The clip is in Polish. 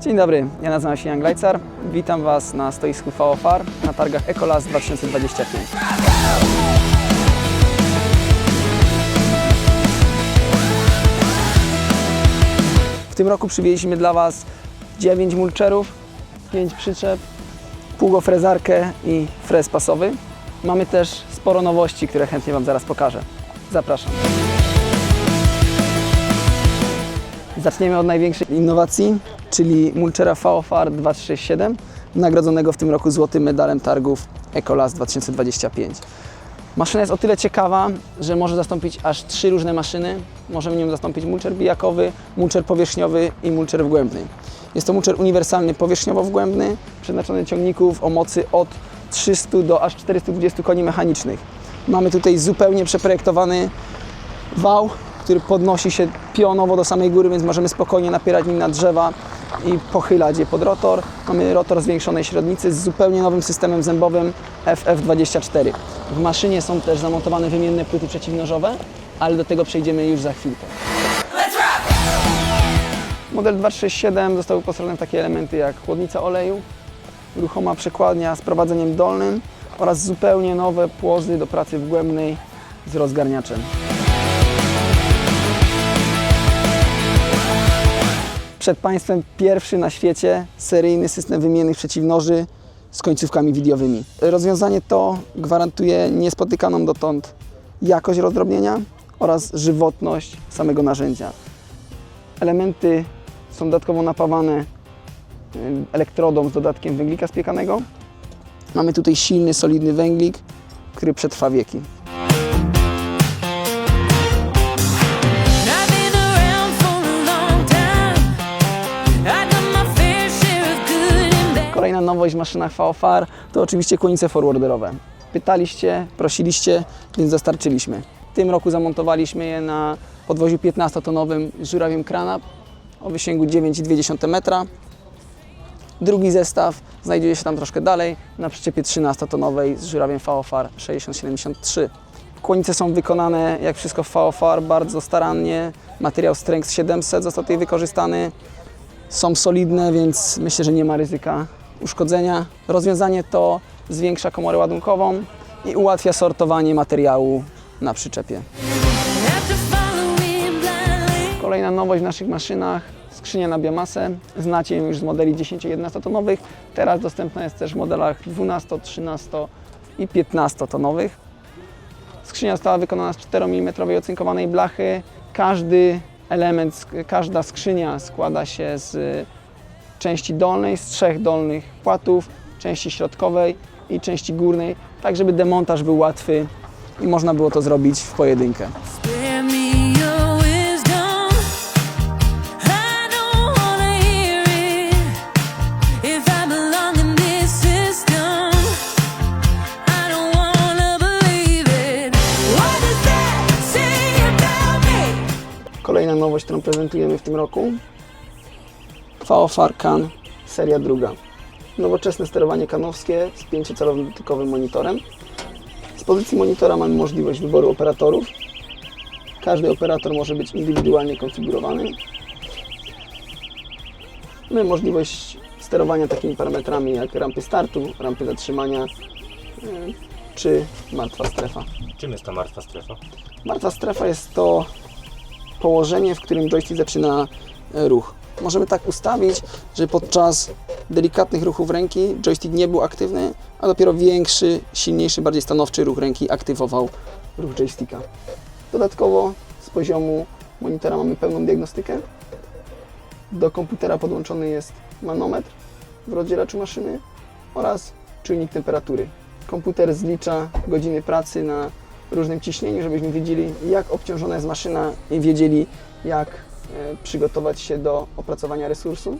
Dzień dobry, ja nazywam się Jan Glajcar. Witam Was na stoisku VOFAR na targach Ecolas 2025. W tym roku przywieźliśmy dla Was 9 mulcherów, 5 przyczep, pługofrezarkę i frez pasowy. Mamy też sporo nowości, które chętnie Wam zaraz pokażę. Zapraszam. Zaczniemy od największej innowacji, czyli Mulchera VFR 237, nagrodzonego w tym roku złotym medalem targów Ecolas 2025. Maszyna jest o tyle ciekawa, że może zastąpić aż trzy różne maszyny. Możemy nią zastąpić mulcher bijakowy, mulcher powierzchniowy i mulcher wgłębny. Jest to mulcher uniwersalny powierzchniowo-wgłębny, przeznaczony ciągników o mocy od 300 do aż 420 koni mechanicznych. Mamy tutaj zupełnie przeprojektowany wał, który podnosi się pionowo do samej góry, więc możemy spokojnie napierać nim na drzewa i pochylać je pod rotor. Mamy rotor zwiększonej średnicy z zupełnie nowym systemem zębowym FF24. W maszynie są też zamontowane wymienne płyty przeciwnożowe, ale do tego przejdziemy już za chwilkę. Model 237 został wyposażony w takie elementy jak chłodnica oleju, ruchoma przekładnia z prowadzeniem dolnym oraz zupełnie nowe płozy do pracy wgłębnej z rozgarniaczem. Przed Państwem pierwszy na świecie seryjny system wymiennych przeciwnoży z końcówkami widiowymi. Rozwiązanie to gwarantuje niespotykaną dotąd jakość rozdrobnienia oraz żywotność samego narzędzia. Elementy są dodatkowo napawane y, elektrodą z dodatkiem węglika spiekanego. Mamy tutaj silny, solidny węglik, który przetrwa wieki. Kolejna nowość w maszynach VFR to oczywiście kłonice forwarderowe. Pytaliście, prosiliście, więc dostarczyliśmy. W tym roku zamontowaliśmy je na podwoziu 15-tonowym z żurawiem Kranap o wysięgu 9,2 metra. Drugi zestaw znajduje się tam troszkę dalej na przyczepie 13-tonowej z żurawiem VFR 6073. Kłonice są wykonane, jak wszystko w VFR, bardzo starannie. Materiał Strength 700 został tutaj wykorzystany są solidne, więc myślę, że nie ma ryzyka uszkodzenia. Rozwiązanie to zwiększa komorę ładunkową i ułatwia sortowanie materiału na przyczepie. Kolejna nowość w naszych maszynach, skrzynia na biomasę. Znacie ją już z modeli 10-11 tonowych. Teraz dostępna jest też w modelach 12, 13 i 15 tonowych. Skrzynia została wykonana z 4 mm ocynkowanej blachy. Każdy element, każda skrzynia składa się z części dolnej, z trzech dolnych płatów, części środkowej i części górnej, tak żeby demontaż był łatwy i można było to zrobić w pojedynkę. Kolejna nowość, którą prezentujemy w tym roku. VFR CAN seria druga. Nowoczesne sterowanie kanowskie z pięciocalowym dotykowym monitorem. Z pozycji monitora mamy możliwość wyboru operatorów. Każdy operator może być indywidualnie konfigurowany. Mamy możliwość sterowania takimi parametrami jak rampy startu, rampy zatrzymania yy, czy martwa strefa. Czym jest ta martwa strefa? Martwa strefa jest to położenie, w którym joystick zaczyna e, ruch. Możemy tak ustawić, że podczas delikatnych ruchów ręki joystick nie był aktywny, a dopiero większy, silniejszy, bardziej stanowczy ruch ręki aktywował ruch joysticka. Dodatkowo z poziomu monitora mamy pełną diagnostykę. Do komputera podłączony jest manometr w rozdzielaczu maszyny oraz czujnik temperatury. Komputer zlicza godziny pracy na różnym ciśnieniu, żebyśmy wiedzieli, jak obciążona jest maszyna i wiedzieli, jak przygotować się do opracowania resursu.